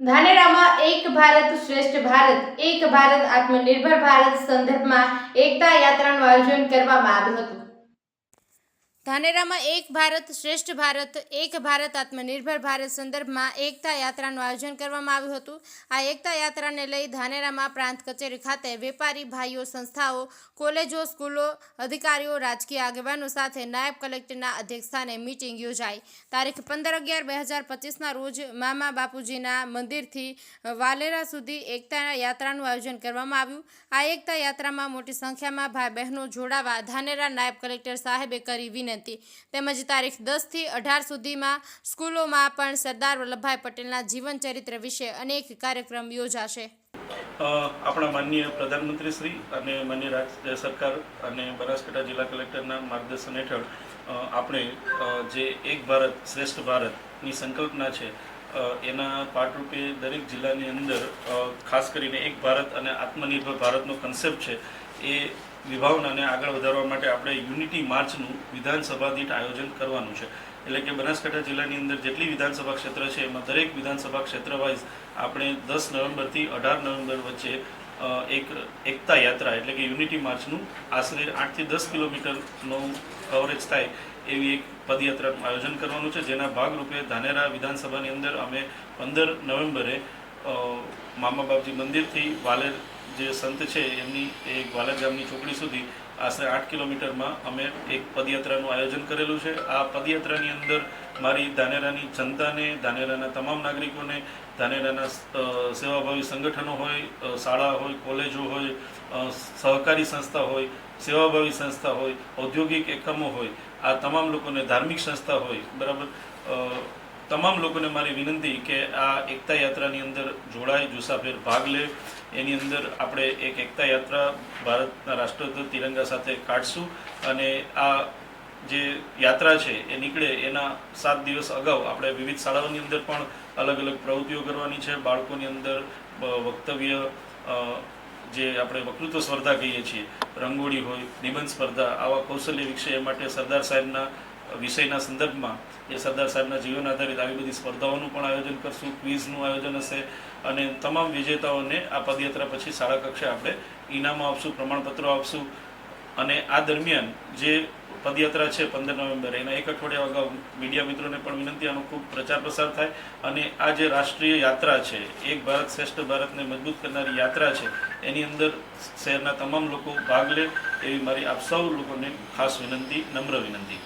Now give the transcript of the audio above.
ધાનેરામાં એક ભારત શ્રેષ્ઠ ભારત, એક ભારત આત્મનિર્ભર ભારત સંદર્ભમાં એકતા યાત્રાનું આયોજન કરવામાં આવ્યું હતું. ધાનેરામાં એક ભારત શ્રેષ્ઠ ભારત, એક ભારત આત્મનિર્ભર ભારત સંદર્ભમાં એકતા યાત્રાનું આયોજન કરવામાં આવ્યું હતું. આ એકતા યાત્રાને લઈ ધાનેરામાં પ્રાંત કચેરી ખાતે વેપારી ભાઈઓ, સંસ્થાઓ, કોલેજો, સ્કૂલો, અધિકારીઓ, રાજકીય આગેવાનો સાથે નાયબ કલેક્ટરના અધ્યક્ષસ્થાને મીટિંગ યોજાઈ. તારીખ પંદર અગિયાર બે હજાર પચીસના રોજ મામા બાપુજીના મંદિરથી વાલેરા સુધી એકતા યાત્રાનું આયોજન કરવામાં આવ્યું. આ એકતા યાત્રામાં મોટી સંખ્યામાં ભાઈ બહેનો જોડાવા ધાનેરા નાયબ કલેક્ટર સાહેબે કરી વિનંતી. તેમજ તારીખ દસથી અઢાર સુધીમાં સ્કૂલોમાં પણ સરદાર વલ્લભભાઈ પટેલના જીવન ચરિત્ર વિશે અનેક કાર્યક્રમ યોજાશે. આપણા માનનીય પ્રધાનમંત્રી શ્રી અને માન્ય રાજ્ય સરકાર અને બનાસકાંઠા જિલ્લા કલેક્ટરના માર્ગદર્શન હેઠળ આપણે જે એક ભારત શ્રેષ્ઠ ભારતની સંકલ્પના છે એના પાઠરૂપે દરેક જિલ્લાની અંદર ખાસ કરીને એક ભારત અને આત્મનિર્ભર ભારતનો કન્સેપ્ટ છે, એ વિભાવનાને આગળ વધારવા માટે આપણે યુનિટી માર્ચનું વિધાનસભા દીઠ આયોજન કરવાનું છે. એટલે કે બનાસકાંઠા જિલ્લાની અંદર જેટલી વિધાનસભા ક્ષેત્ર છે, એમાં દરેક વિધાનસભા ક્ષેત્ર વાઇઝ આપણે દસ નવેમ્બરથી અઢાર નવેમ્બર વચ્ચે એક એકતા યાત્રા એટલે કે યુનિટી માર્ચનું આશરે આઠથી દસ કિલોમીટરનું કવરેજ થાય એવી એક પદયાત્રાનું આયોજન કરવાનું છે. જેના ભાગરૂપે ધાનેરા વિધાનસભાની અંદર અમે પંદર નવેમ્બરે મામા બાપજી મંદિરથી વાલેર જે સંત છે, એમની એ ગ્વાલા ગામની ચોકડી સુધી આશરે આઠ કિલોમીટરમાં અમે એક પદયાત્રાનું આયોજન કરેલું છે. આ પદયાત્રાની અંદર મારી ધાનેરાની જનતાને, ધાનેરાના તમામ નાગરિકોને, ધાનેરાના સેવાભાવી સંગઠનો હોય શાળા હોય, કોલેજો હોય સહકારી સંસ્થા હોય, સેવાભાવી સંસ્થા હોય, ઔદ્યોગિક એકમો હોય, આ તમામ લોકોને ધાર્મિક સંસ્થા હોય, બરાબર? તમામ લોકોને મારી વિનંતી કે આ એકતા યાત્રાની અંદર જોડાય જુસાફેર ભાગ લે. એની અંદર આપણે એક એકતા યાત્રા ભારતના રાષ્ટ્રધ્વજ તિરંગા સાથે કાઢશું અને આ જે યાત્રા છે એ નીકળે એના સાત દિવસ અગાઉ આપણે વિવિધ શાળાઓની અંદર પણ અલગ અલગ પ્રવૃત્તિઓ કરવાની છે. બાળકોની અંદર વક્તવ્ય જે આપણે વક્તૃત્વ સ્પર્ધા કહીએ છીએ, રંગોળી હોય, નિબંધ સ્પર્ધા, આવા કૌશલ્ય વિકસે એ માટે સરદાર સાહેબના વિષયના સંદર્ભમાં એ સરદાર સાહેબના જીવન આધારિત આવી બધી સ્પર્ધાઓનું પણ આયોજન કરશું, ક્વિઝનું આયોજન હશે અને તમામ વિજેતાઓને આ પદયાત્રા પછી શાળા કક્ષાએ આપણે ઇનામો આપશું, પ્રમાણપત્રો આપશું અને આ દરમિયાન જે પદયાત્રા છે પંદર નવેમ્બરે, એના એક અઠવાડિયા અગાઉ મીડિયા મિત્રોને પણ વિનંતી, આનો ખૂબ પ્રચાર પ્રસાર થાય અને આ જે રાષ્ટ્રીય યાત્રા છે, એક ભારત શ્રેષ્ઠ ભારતને મજબૂત કરનારી યાત્રા છે, એની અંદર શહેરના તમામ લોકો ભાગ લે એવી મારી આપ સૌ લોકોને ખાસ વિનંતી, નમ્ર વિનંતી.